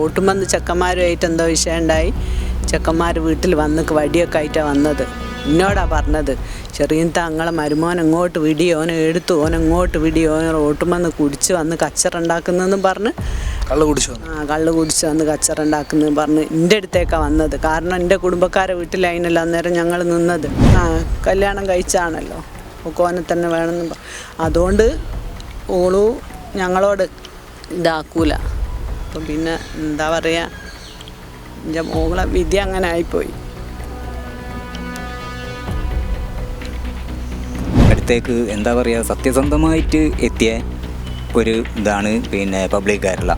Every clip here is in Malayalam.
കൂട്ടുമ്പന്ന് ചെക്കന്മാരുമായിട്ട് എന്തോ വിഷയം ഉണ്ടായി. ചെക്കന്മാർ വീട്ടിൽ വന്ന് വടിയൊക്കെ ആയിട്ടാണ് വന്നത്. എന്നോടാ പറഞ്ഞത്. ചെറിയ തങ്ങളെ മരുമോൻ അങ്ങോട്ട് വിടി ഓനെ എടുത്തു ഓൻ അങ്ങോട്ട് വിടി ഓൻ റോട്ടുമെന്ന് കുടിച്ച് വന്ന് കച്ചറുണ്ടാക്കുന്നതെന്നും പറഞ്ഞ്. കള്ള് കുടിച്ചു വന്നു. ആ കള്ള് കുടിച്ച് വന്ന് കച്ചറുണ്ടാക്കുന്നതെന്ന് പറഞ്ഞ് എന്റെ അടുത്തേക്കാണ് വന്നത്. കാരണം എന്റെ കുടുംബക്കാരെ വീട്ടിലായിനല്ലോ അന്നേരം ഞങ്ങൾ നിന്നത്. ആ കല്യാണം കഴിച്ചാണല്ലോ. ഓനെ തന്നെ വേണമെന്ന് അതുകൊണ്ട് ഓളു ഞങ്ങളോട് ഇതാക്കൂല. അപ്പം പിന്നെ എന്താ പറയുക എന്റെ മോളെ വിധി അങ്ങനെ ആയിപ്പോയി. അടുത്തേക്ക് എന്താ പറയുക സത്യസന്ധമായിട്ട് എത്തിയ ഒരു ഇതാണ് പിന്നെ പബ്ലിക് കേരള.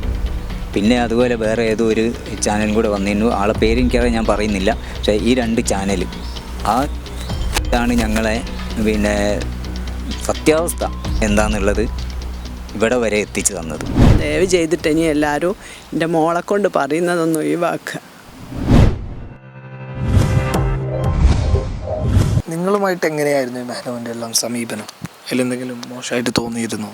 പിന്നെ അതുപോലെ വേറെ ഏതോ ഒരു ചാനലും കൂടെ വന്നിരുന്നു. ആളെ പേര് എനിക്കറിയാൻ ഞാൻ പറയുന്നില്ല. പക്ഷേ ഈ രണ്ട് ചാനൽ ആ ഇതാണ് ഞങ്ങളെ പിന്നെ സത്യാവസ്ഥ എന്താണെന്നുള്ളത് ഇവിടെ വരെ എത്തിച്ചു തന്നത്. ദയവ് ചെയ്തിട്ട് ഇനി എല്ലാവരും എന്റെ മോളെ കൊണ്ട് പറയുന്നതൊന്നും ഒഴിവാക്കുക. നിങ്ങളുമായിട്ട് എങ്ങനെയായിരുന്നു ഈ മെഹ്നവിന്റെ എല്ലാം സമീപനം? അതിലെന്തെങ്കിലും മോശമായിട്ട് തോന്നിയിരുന്നു?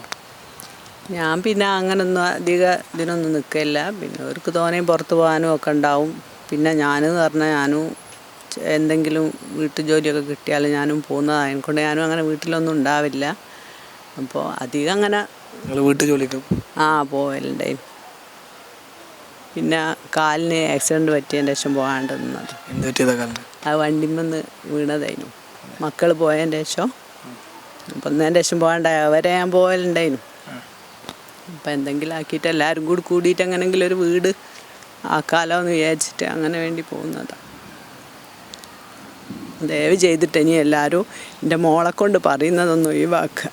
ഞാൻ പിന്നെ അങ്ങനൊന്നും അധിക ഇതിനൊന്നും നിൽക്കില്ല പിന്നെ അവർക്ക് തോനെയും പുറത്ത് പോകാനും ഒക്കെ ഉണ്ടാവും. പിന്നെ ഞാനെന്ന് പറഞ്ഞാൽ ഞാനും എന്തെങ്കിലും വീട്ടു ജോലിയൊക്കെ കിട്ടിയാൽ ഞാനും പോകുന്നതാണ് കൊണ്ട് ഞാനും അങ്ങനെ വീട്ടിലൊന്നും ഉണ്ടാവില്ല. അപ്പോൾ അധികം അങ്ങനെ നിങ്ങൾ വീട്ടു ജോലിക്ക് ആ പോവലുണ്ട്. പിന്നെ കാലിന് ആക്സിഡന്റ് പറ്റിയതിന്റെ ശേഷം പോകാണ്ട് നിന്നത്. എന്ത് പറ്റിയതാ കാലിന്? ആ വണ്ടിമെന്ന് വീണതായിരുന്നു. മക്കൾ പോയതിന്റെ ശേഷം അപ്പം ഒന്നതിന്റെ ശേഷം പോകണ്ടായ അവരെ ഞാൻ പോകലുണ്ടായിരുന്നു അപ്പം എന്തെങ്കിലും ആക്കിയിട്ട് എല്ലാവരും കൂടി കൂടിയിട്ട് അങ്ങനെങ്കിലും ഒരു വീട് ആക്കാലോ എന്ന് വിചാരിച്ചിട്ട് അങ്ങനെ വേണ്ടി പോകുന്നതാണ് ദയവ് ചെയ്തിട്ട് ഇനി എല്ലാവരും എന്റെ മോളെ കൊണ്ട് പറയുന്നതൊന്നും ഒഴിവാക്കുക.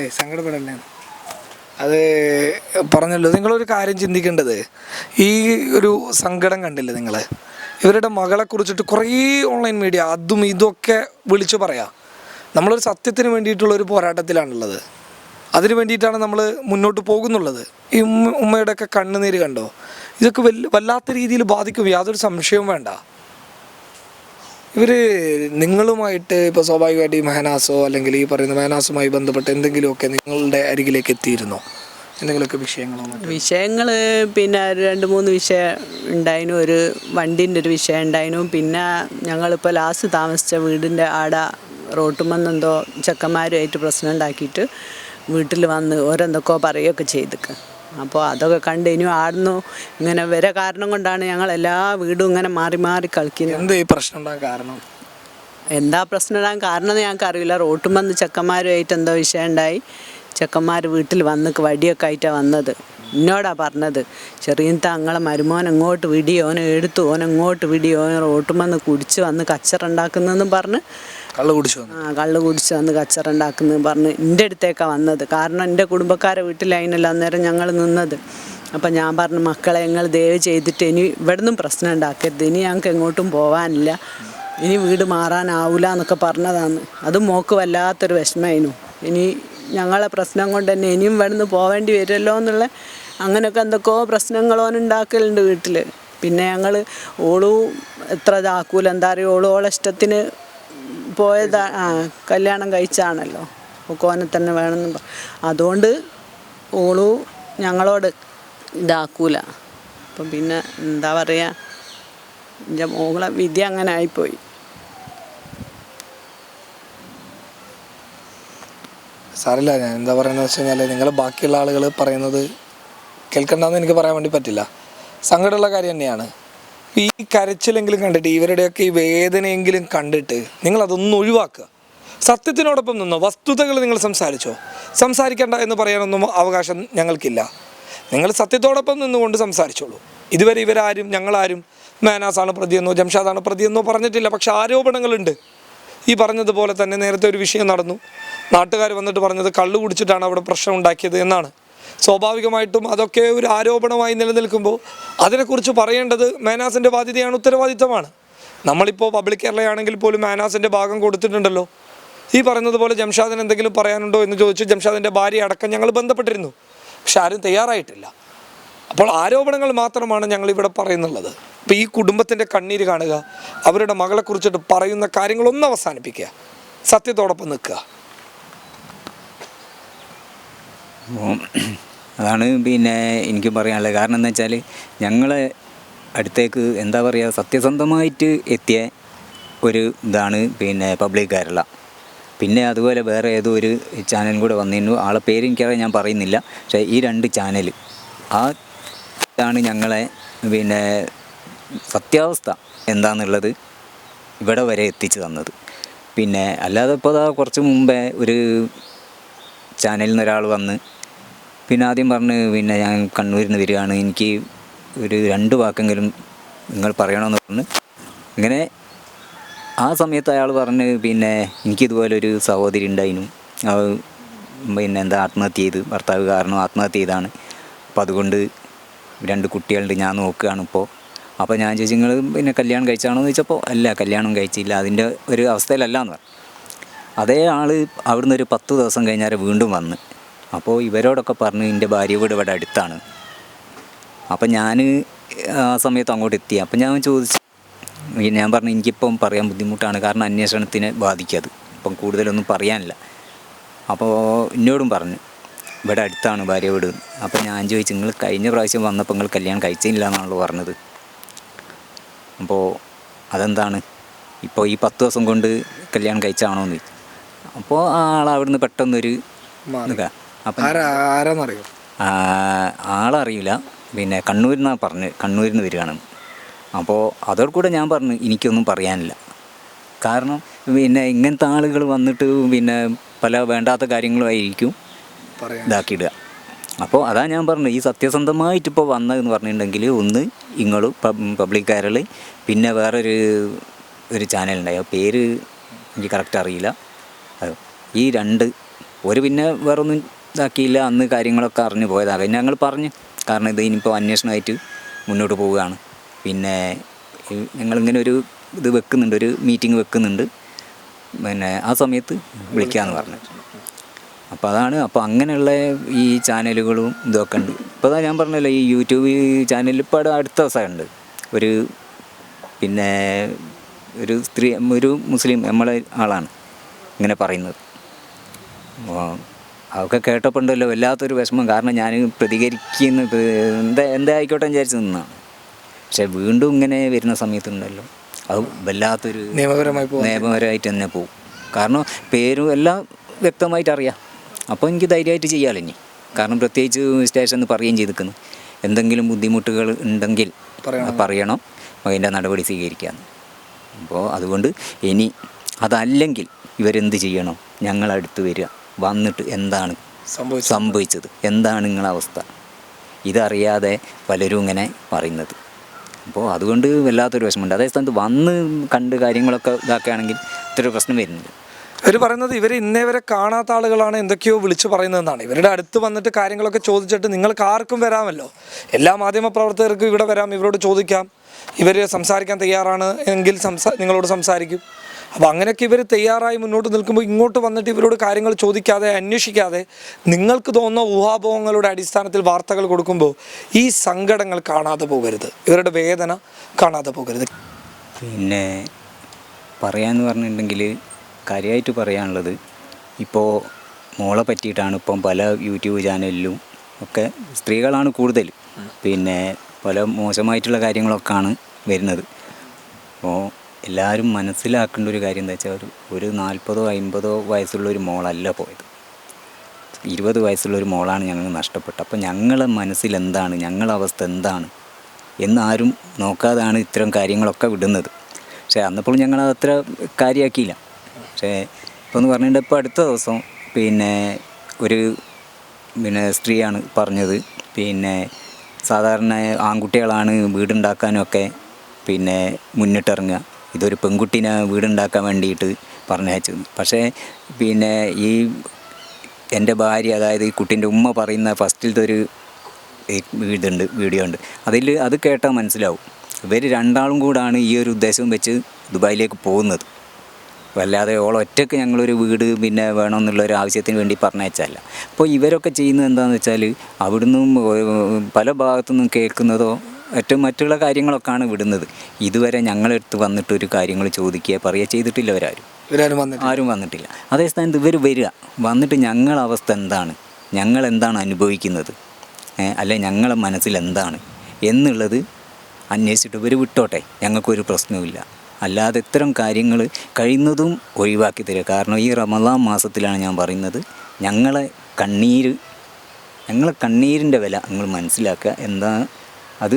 ഏ സങ്കടപ്പെടല്ലേ? അത് പറഞ്ഞല്ലോ നിങ്ങളൊരു കാര്യം ചിന്തിക്കേണ്ടത് ഈ ഒരു സങ്കടം കണ്ടില്ലേ നിങ്ങൾ ഇവരുടെ മകളെ കുറിച്ചിട്ട് കുറേ ഓൺലൈൻ മീഡിയ അതും ഇതൊക്കെ വിളിച്ചു പറയാം. നമ്മളൊരു സത്യത്തിന് വേണ്ടിയിട്ടുള്ള ഒരു പോരാട്ടത്തിലാണുള്ളത്. അതിന് വേണ്ടിയിട്ടാണ് നമ്മൾ മുന്നോട്ട് പോകുന്നുള്ളത്. ഈ ഉമ്മ ഉമ്മയുടെയൊക്കെ കണ്ണുനീര് കണ്ടോ? ഇതൊക്കെ വല്ല വല്ലാത്ത രീതിയിൽ ബാധിക്കും യാതൊരു സംശയവും വേണ്ട. ഇവർ നിങ്ങളുമായിട്ട് ഇപ്പോൾ സ്വാഭാവികമായിട്ട് ഈ മഹനാസോ അല്ലെങ്കിൽ ഈ പറയുന്ന മെഹനാസുമായി ബന്ധപ്പെട്ട് എന്തെങ്കിലുമൊക്കെ നിങ്ങളുടെ അരികിലേക്ക് എത്തിയിരുന്നോ? എന്തെങ്കിലുമൊക്കെ വിഷയങ്ങളോ? വിഷയങ്ങൾ പിന്നെ രണ്ട് മൂന്ന് വിഷയം ഉണ്ടായിരുന്നു. ഒരു വണ്ടീന്റെ ഒരു വിഷയം ഉണ്ടായിരുന്നു. പിന്നെ ഞങ്ങളിപ്പോൾ ലാസ്റ്റ് താമസിച്ച വീടിന്റെ ആട റോട്ടുമെന്നെന്തോ ചെക്കന്മാരുമായിട്ട് പ്രശ്നം ഉണ്ടാക്കിയിട്ട് വീട്ടിൽ വന്ന് ഓരെന്തൊക്കെയോ പറയുകയൊക്കെ ചെയ്തിക്ക്. അപ്പോൾ അതൊക്കെ കണ്ട് ഇനി ആടുന്നു. ഇങ്ങനെ വരെ കാരണം കൊണ്ടാണ് ഞങ്ങൾ എല്ലാ വീടും ഇങ്ങനെ മാറി മാറി കളിക്കുന്നത്. എന്ത് ഈ പ്രശ്നം ഉണ്ടാകാൻ കാരണം? എന്താ പ്രശ്നം ഇടാൻ കാരണം എന്ന് ഞങ്ങൾക്ക് അറിയില്ല. റോട്ടും വന്ന് ചെക്കന്മാരുമായിട്ട് എന്തോ വിഷയം ഉണ്ടായി. ചെക്കന്മാർ വീട്ടിൽ വന്ന് വടിയൊക്കെ ആയിട്ടാണ് വന്നത്. എന്നോടാ പറഞ്ഞത്. ചെറിയ തങ്ങളെ മരുമോൻ അങ്ങോട്ട് വിടി? ഓനെ എടുത്തു. ഓൻ അങ്ങോട്ട് വിടി? ഓൻ റോട്ടും വന്ന് കുടിച്ച് വന്ന് കച്ചറുണ്ടാക്കുന്നതെന്നും പറഞ്ഞ്. കള്ള് കുടിച്ചു ആ കള്ള് കുടിച്ച് വന്ന് കച്ചറുണ്ടാക്കുന്നതെന്ന് പറഞ്ഞ് എന്റെ അടുത്തേക്കാണ് വന്നത്. കാരണം എന്റെ കുടുംബക്കാരെ വീട്ടിലായിരുന്നല്ലോ അന്നേരം ഞങ്ങൾ നിന്നത്. അപ്പം ഞാൻ പറഞ്ഞു മക്കളെ ഞങ്ങൾ ദയവ് ചെയ്തിട്ട് ഇനി ഇവിടുന്നും പ്രശ്നം ഉണ്ടാക്കരുത്. ഇനി ഞങ്ങൾക്ക് എങ്ങോട്ടും പോകാനില്ല ഇനി വീട് മാറാനാവില്ല എന്നൊക്കെ പറഞ്ഞതാണ്. അത് മോക്ക് വല്ലാത്തൊരു വിഷമമായിരുന്നു. ഇനി ഞങ്ങളെ പ്രശ്നം കൊണ്ട് തന്നെ ഇനിയും ഇവിടുന്ന് പോവേണ്ടി വരുമല്ലോ എന്നുള്ള അങ്ങനെയൊക്കെ എന്തൊക്കെയോ പ്രശ്നങ്ങളോ ഉണ്ടാക്കലുണ്ട് വീട്ടിൽ പിന്നെ ഞങ്ങൾ ഓളു എത്ര ഇതാക്കൂല. എന്താ പറയുക ഓളു ഓളെ ഇഷ്ടത്തിന് പോയതാ ആ കല്യാണം കഴിച്ചാണല്ലോ. ഓനെ തന്നെ വേണമെന്ന് അതുകൊണ്ട് ഓളു ഞങ്ങളോട് ഇതാക്കൂല. അപ്പം പിന്നെ എന്താ പറയുക എന്റെ മോളെ വിധി അങ്ങനെ ആയിപ്പോയി. സാറില്ല ഞാൻ എന്താ പറയുന്നത് വെച്ച് കഴിഞ്ഞാൽ നിങ്ങൾ ബാക്കിയുള്ള ആളുകൾ പറയുന്നത് കേൾക്കണ്ടെന്ന് എനിക്ക് പറയാൻ വേണ്ടി പറ്റില്ല. സങ്കടമുള്ള കാര്യം തന്നെയാണ്. ഈ കരച്ചിലെങ്കിലും കണ്ടിട്ട് ഇവരുടെയൊക്കെ ഈ വേദനയെങ്കിലും കണ്ടിട്ട് നിങ്ങൾ അതൊന്നും ഒഴിവാക്കുക. സത്യത്തിനോടൊപ്പം നിന്നോ വസ്തുതകൾ നിങ്ങൾ സംസാരിച്ചോ. സംസാരിക്കേണ്ട എന്ന് പറയാനൊന്നും അവകാശം ഞങ്ങൾക്കില്ല. നിങ്ങൾ സത്യത്തോടൊപ്പം നിന്നുകൊണ്ട് സംസാരിച്ചോളൂ. ഇതുവരെ ഇവരാരും ഞങ്ങളാരും മേനാസാണ് പ്രതിയെന്നോ ജംഷാദാണ് പ്രതിയെന്നോ പറഞ്ഞിട്ടില്ല. പക്ഷെ ആരോപണങ്ങളുണ്ട്. ഈ പറഞ്ഞതുപോലെ തന്നെ നേരത്തെ ഒരു വിഷയം നടന്നു. നാട്ടുകാർ വന്നിട്ട് പറഞ്ഞത് കള്ളു കുടിച്ചിട്ടാണ് അവിടെ പ്രശ്നം ഉണ്ടാക്കിയത് എന്നാണ്. സ്വാഭാവികമായിട്ടും അതൊക്കെ ഒരു ആരോപണമായി നിലനിൽക്കുമ്പോൾ അതിനെക്കുറിച്ച് പറയേണ്ടത് മേനാസിന്റെ ബാധ്യതയാണ് ഉത്തരവാദിത്തമാണ്. നമ്മളിപ്പോൾ പബ്ലിക് കേരളയാണെങ്കിൽ പോലും മേനാസിന്റെ ഭാഗം കൊടുത്തിട്ടുണ്ടല്ലോ. ഈ പറയുന്നത് പോലെ ജംഷാദിന് എന്തെങ്കിലും പറയാനുണ്ടോ എന്ന് ചോദിച്ച് ജംഷാദിന്റെ ഭാര്യ അടക്കം ഞങ്ങൾ ബന്ധപ്പെട്ടിരുന്നു. പക്ഷെ ആരും തയ്യാറായിട്ടില്ല. അപ്പോൾ ആരോപണങ്ങൾ മാത്രമാണ് ഞങ്ങൾ ഇവിടെ പറയുന്നുള്ളത്. അപ്പോൾ ഈ കുടുംബത്തിന്റെ കണ്ണീര് കാണുക അവരുടെ മകളെക്കുറിച്ചിട്ട് പറയുന്ന കാര്യങ്ങളൊന്നും അവസാനിപ്പിക്കുക. സത്യത്തോടൊപ്പം നിൽക്കുക. അപ്പോൾ അതാണ് പിന്നെ എനിക്കും പറയാനുള്ളത്. കാരണം എന്താ വെച്ചാൽ ഞങ്ങളെ അടുത്തേക്ക് എന്താ പറയുക സത്യസന്ധമായിട്ട് എത്തിയ ഒരു ഇതാണ് പിന്നെ പബ്ലിക് കേരള. പിന്നെ അതുപോലെ വേറെ ഏതോ ഒരു ചാനലും കൂടെ വന്നിരുന്നു. ആളെ പേര് എനിക്കറിയാം ഞാൻ പറയുന്നില്ല. പക്ഷേ ഈ രണ്ട് ചാനൽ ആ ഇതാണ് ഞങ്ങളെ പിന്നെ സത്യാവസ്ഥ എന്താണെന്നുള്ളത് ഇവിടെ വരെ എത്തിച്ചു തന്നത്. പിന്നെ അല്ലാതെ ഇപ്പോൾ കുറച്ച് മുമ്പേ ഒരു ചാനലിൽ നിന്ന് ഒരാൾ വന്ന് പിന്നെ ആദ്യം പറഞ്ഞ് പിന്നെ ഞാൻ കണ്ണൂരിൽ നിന്ന് വരികയാണ്. എനിക്ക് ഒരു രണ്ട് വാക്കെങ്കിലും നിങ്ങൾ പറയണമെന്ന് പറഞ്ഞ് അങ്ങനെ ആ സമയത്ത് അയാൾ പറഞ്ഞ് പിന്നെ എനിക്കിതുപോലെ ഒരു സഹോദരി ഉണ്ടായിരുന്നു അവൾ പിന്നെ എന്താ ആത്മഹത്യ ചെയ്ത് ഭർത്താവ് കാരണം ആത്മഹത്യ ചെയ്താണ്. അപ്പം അതുകൊണ്ട് രണ്ട് കുട്ടികളുണ്ട് ഞാൻ നോക്കുകയാണ് ഇപ്പോൾ അപ്പോൾ ഞാൻ ചോദിച്ചു നിങ്ങൾ പിന്നെ കല്യാണം കഴിച്ചാണോ എന്ന് ചോദിച്ചപ്പോൾ അല്ല കല്യാണം കഴിച്ചില്ല. അതിന്റെ ഒരു അവസ്ഥയിലല്ല എന്ന് പറഞ്ഞു. അതേ ആൾ അവിടുന്ന് ഒരു പത്ത് ദിവസം കഴിഞ്ഞാൽ വീണ്ടും വന്ന്. അപ്പോൾ ഇവരോടൊക്കെ പറഞ്ഞ് എന്റെ ഭാര്യ വീട് ഇവിടെ അടുത്താണ്. അപ്പം ഞാൻ ആ സമയത്ത് അങ്ങോട്ട് എത്തി. അപ്പം ഞാൻ ചോദിച്ചു ഞാൻ പറഞ്ഞു എനിക്കിപ്പം പറയാൻ ബുദ്ധിമുട്ടാണ്. കാരണം അന്വേഷണത്തിനെ ബാധിക്കത് ഇപ്പം കൂടുതലൊന്നും പറയാനില്ല. അപ്പോൾ എന്നോടും പറഞ്ഞു ഇവിടെ അടുത്താണ് ഭാര്യ വീട്. അപ്പം ഞാൻ ചോദിച്ചു നിങ്ങൾ കഴിഞ്ഞ പ്രാവശ്യം വന്നപ്പോൾ നിങ്ങൾ കല്യാണം കഴിച്ചില്ല എന്നാണല്ലോ പറഞ്ഞത്? അപ്പോൾ അതെന്താണ്? ഇപ്പോൾ ഈ പത്ത് ദിവസം കൊണ്ട് കല്യാണം കഴിച്ചാണോ എന്ന് ചോദിച്ചു. അപ്പോൾ ആൾ അവിടുന്ന് പെട്ടെന്നൊരു. ഇതാ. അപ്പം ആരാന്നറിയോ? ആളറിയില്ല. പിന്നെ കണ്ണൂരിൽ നിന്നാണ് പറഞ്ഞ് കണ്ണൂരിൽ നിന്ന് വരികയാണ്. അപ്പോൾ അതോട് കൂടെ ഞാൻ പറഞ്ഞു എനിക്കൊന്നും പറയാനില്ല. കാരണം പിന്നെ ഇങ്ങനത്തെ ആളുകൾ വന്നിട്ട് പിന്നെ പല വേണ്ടാത്ത കാര്യങ്ങളുമായിരിക്കും ഇതാക്കിയിടുക. അപ്പോൾ അതാ ഞാൻ പറഞ്ഞു ഈ സത്യസന്ധമായിട്ട് ഇപ്പോൾ വന്നതെന്ന് പറഞ്ഞിട്ടുണ്ടെങ്കിൽ ഒന്ന് ഇങ്ങളും പബ്ലിക് കയറൽ പിന്നെ വേറൊരു ഒരു ചാനലുണ്ടായി. ആ പേര് എനിക്ക് കറക്റ്റ് അറിയില്ല. ഈ രണ്ട് ഒരു പിന്നെ വേറൊന്നും ഇതാക്കിയില്ല അന്ന് കാര്യങ്ങളൊക്കെ അറിഞ്ഞു പോയതാണ് പിന്നെ ഞങ്ങൾ പറഞ്ഞു കാരണം ഇത് ഇനിയിപ്പോൾ അന്വേഷണമായിട്ട് മുന്നോട്ട് പോവുകയാണ്. പിന്നെ ഞങ്ങളിങ്ങനെ ഒരു ഇത് വെക്കുന്നുണ്ട് ഒരു മീറ്റിംഗ് വെക്കുന്നുണ്ട്. പിന്നെ ആ സമയത്ത് വിളിക്കാമെന്ന് പറഞ്ഞു. അപ്പോൾ അതാണ് അപ്പോൾ അങ്ങനെയുള്ള ഈ ചാനലുകളും ഇതൊക്കെ ഉണ്ട്. ഇപ്പോൾ അതാ ഞാൻ പറഞ്ഞല്ലോ ഈ യൂട്യൂബ് ചാനലിൽ ഇപ്പോൾ അടുത്ത ദിവസമുണ്ട്. ഒരു പിന്നെ ഒരു സ്ത്രീ ഒരു മുസ്ലിം നമ്മളെ ആളാണ് ഇങ്ങനെ പറയുന്നത്. അതൊക്കെ കേട്ടപ്പോൾ ഉണ്ടല്ലോ വല്ലാത്തൊരു വിഷമം. കാരണം ഞാൻ പ്രതികരിക്കുന്ന എന്താ എന്താ ആയിക്കോട്ടെ എന്ന് വിചാരിച്ച് നിന്നാണ്. പക്ഷെ വീണ്ടും ഇങ്ങനെ വരുന്ന സമയത്തുണ്ടല്ലോ അത് വല്ലാത്തൊരു നിയമപരമായി നിയമപരമായിട്ട് തന്നെ പോകും കാരണം പേരും എല്ലാം വ്യക്തമായിട്ട് അറിയാം. അപ്പോൾ എനിക്ക് ധൈര്യമായിട്ട് ചെയ്യാമല്ലോ ഇനി? കാരണം പ്രത്യേകിച്ച് സ്റ്റേഷനിൽ പറയുകയും ചെയ്തിരിക്കുന്നു. എന്തെങ്കിലും ബുദ്ധിമുട്ടുകൾ ഉണ്ടെങ്കിൽ പറയണം. പറയണം. അതിന്റെ നടപടി സ്വീകരിക്കാമെന്ന് അപ്പോൾ അതുകൊണ്ട് ഇനി അതല്ലെങ്കിൽ ഇവരെന്ത് ചെയ്യണം? ഞങ്ങളടുത്ത് വരിക. വന്നിട്ട് എന്താണ് സംഭവിച്ചു സംഭവിച്ചത്? എന്താണ് നിങ്ങളുടെ അവസ്ഥ? ഇതറിയാതെ പലരും ഇങ്ങനെ പറയുന്നത്. അപ്പോൾ അതുകൊണ്ട് വല്ലാത്തൊരു വിഷമമുണ്ട്. അതേ സ്ഥാനത്ത് വന്ന് കണ്ട് കാര്യങ്ങളൊക്കെ ഇതാക്കുകയാണെങ്കിൽ ഇത്ര പ്രശ്നം വരുന്നില്ല ഇവർ പറയുന്നത് ഇവർ ഇന്നേ വരെ കാണാത്ത ആളുകളാണ് എന്തൊക്കെയോ വിളിച്ചു പറയുന്നതെന്നാണ്. ഇവരുടെ അടുത്ത് വന്നിട്ട് കാര്യങ്ങളൊക്കെ ചോദിച്ചിട്ട് നിങ്ങൾക്ക് ആർക്കും വരാമല്ലോ. എല്ലാ മാധ്യമ പ്രവർത്തകർക്കും ഇവിടെ വരാം ഇവരോട് ചോദിക്കാം. ഇവർ സംസാരിക്കാൻ തയ്യാറാണ് എങ്കിൽ സംസാ നിങ്ങളോട് സംസാരിക്കും. അപ്പോൾ അങ്ങനെയൊക്കെ ഇവർ തയ്യാറായി മുന്നോട്ട് നിൽക്കുമ്പോൾ ഇങ്ങോട്ട് വന്നിട്ട് ഇവരോട് കാര്യങ്ങൾ ചോദിക്കാതെ അന്വേഷിക്കാതെ നിങ്ങൾക്ക് തോന്നുന്ന ഊഹാഭോഹങ്ങളുടെ അടിസ്ഥാനത്തിൽ വാർത്തകൾ കൊടുക്കുമ്പോൾ ഈ സങ്കടങ്ങൾ കാണാതെ പോകരുത്. ഇവരുടെ വേദന കാണാതെ പോകരുത്. പിന്നെ പറയാന്ന് പറഞ്ഞിട്ടുണ്ടെങ്കിൽ കാര്യമായിട്ട് പറയാനുള്ളത് ഇപ്പോൾ മോളെ പറ്റിയിട്ടാണ് ഇപ്പം പല യൂട്യൂബ് ചാനലിലും ഒക്കെ സ്ത്രീകളാണ് കൂടുതൽ. പിന്നെ പല മോശമായിട്ടുള്ള കാര്യങ്ങളൊക്കെയാണ് വരുന്നത്. അപ്പോൾ എല്ലാവരും മനസ്സിലാക്കേണ്ട ഒരു കാര്യം എന്താ വെച്ചാൽ ഒരു ഒരു നാൽപ്പതോ അൻപതോ വയസ്സുള്ള ഒരു മോളല്ല പോയത്. ഇരുപത് വയസ്സുള്ള ഒരു മോളാണ് ഞങ്ങൾ നഷ്ടപ്പെട്ടത്. അപ്പോൾ ഞങ്ങളെ മനസ്സിൽ എന്താണ് ഞങ്ങളുടെ അവസ്ഥ എന്താണ് എന്നാരും നോക്കാതാണ് ഇത്തരം കാര്യങ്ങളൊക്കെ വിടുന്നത്. പക്ഷേ അന്നപ്പോൾ ഞങ്ങൾ അത്ര കാര്യമാക്കിയില്ല പക്ഷേ ഇപ്പോൾ എന്ന് പറഞ്ഞിട്ട് ഇപ്പോൾ അടുത്ത ദിവസം പിന്നെ ഒരു പിന്നെ സ്ത്രീയാണ് പറഞ്ഞത്. പിന്നെ സാധാരണ ആൺകുട്ടികളാണ് വീടുണ്ടാക്കാനൊക്കെ പിന്നെ മുന്നിട്ടിറങ്ങുക. ഇതൊരു പെൺകുട്ടീനെ വീടുണ്ടാക്കാൻ വേണ്ടിയിട്ട് പറഞ്ഞയച്ചു പക്ഷേ പിന്നെ ഈ എന്റെ ഭാര്യ അതായത് ഈ കുട്ടീന്റെ ഉമ്മ പറയുന്ന ഫസ്റ്റിലത്തെ ഒരു ഇതുണ്ട് വീഡിയോ ഉണ്ട്. അതിൽ അത് കേട്ടാൽ മനസ്സിലാവും. ഇവർ രണ്ടാളും കൂടാണ് ഈ ഒരു ഉദ്ദേശം വെച്ച് ദുബായിലേക്ക് പോകുന്നത്. വല്ലാതെ ഓൾ ഒറ്റയ്ക്ക് ഞങ്ങളൊരു വീട് പിന്നെ വേണമെന്നുള്ള ഒരു ആവശ്യത്തിന് വേണ്ടി പറഞ്ഞയച്ചല്ല അപ്പോൾ ഇവരൊക്കെ ചെയ്യുന്നത് എന്താണെന്ന് വെച്ചാൽ അവിടുന്ന് പല ഭാഗത്തുനിന്നും കേൾക്കുന്നതോ ഏറ്റവും മറ്റുള്ള കാര്യങ്ങളൊക്കെയാണ് വിടുന്നത്. ഇതുവരെ ഞങ്ങളെടുത്ത് വന്നിട്ട് ഒരു കാര്യങ്ങൾ ചോദിക്കുക പറയുക ചെയ്തിട്ടില്ല അവരാരും ഇവരാരും വന്നിട്ട് ആരും വന്നിട്ടില്ല. അതേ സ്ഥാനത്ത് ഇവർ വരിക. വന്നിട്ട് ഞങ്ങളുടെ അവസ്ഥ എന്താണ്? ഞങ്ങൾ എന്താണ് അനുഭവിക്കുന്നത്? അല്ലെ ഞങ്ങളെ മനസ്സിൽ എന്താണ്? എന്നുള്ളത് അന്വേഷിച്ചിട്ട് ഇവർ വിട്ടോട്ടെ. ഞങ്ങൾക്കൊരു പ്രശ്നവുമില്ല. അല്ലാതെ ഇത്തരം കാര്യങ്ങൾ കഴിയുന്നതും ഒഴിവാക്കി തരിക. കാരണം ഈ റമദാൻ മാസത്തിലാണ് ഞാൻ പറയുന്നത്. ഞങ്ങളെ കണ്ണീര് ഞങ്ങളെ കണ്ണീരിന്റെ വില നിങ്ങൾ മനസ്സിലാക്കുക. എന്താ അത്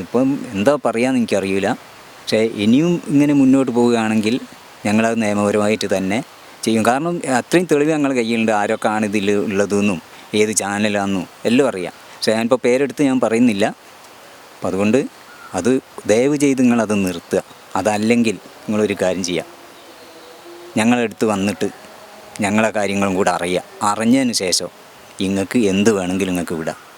ഇപ്പം എന്താ പറയാന്ന് എനിക്കറിയില്ല പക്ഷേ ഇനിയും ഇങ്ങനെ മുന്നോട്ട് പോവുകയാണെങ്കിൽ ഞങ്ങളത് നിയമപരമായിട്ട് തന്നെ ചെയ്യും. കാരണം അത്രയും തെളിവ് ഞങ്ങൾ കയ്യിലുണ്ട്. ആരൊക്കെയാണ് ഇതിൽ ഉള്ളതെന്നും ഏത് ചാനലാണെന്നും എല്ലാം അറിയാം. പക്ഷേ ഞാനിപ്പോൾ പേരെടുത്ത് ഞാൻ പറയുന്നില്ല. അപ്പം അതുകൊണ്ട് അത് ദയവ് ചെയ്ത് നിങ്ങളത് നിർത്തുക. അതല്ലെങ്കിൽ നിങ്ങളൊരു കാര്യം ചെയ്യാം. ഞങ്ങളെടുത്ത് വന്നിട്ട് ഞങ്ങളെ കാര്യങ്ങളും കൂടെ അറിയുക. അറിഞ്ഞതിന് ശേഷം നിങ്ങൾക്ക് എന്ത് വേണമെങ്കിലും നിങ്ങൾക്ക് വിടാം.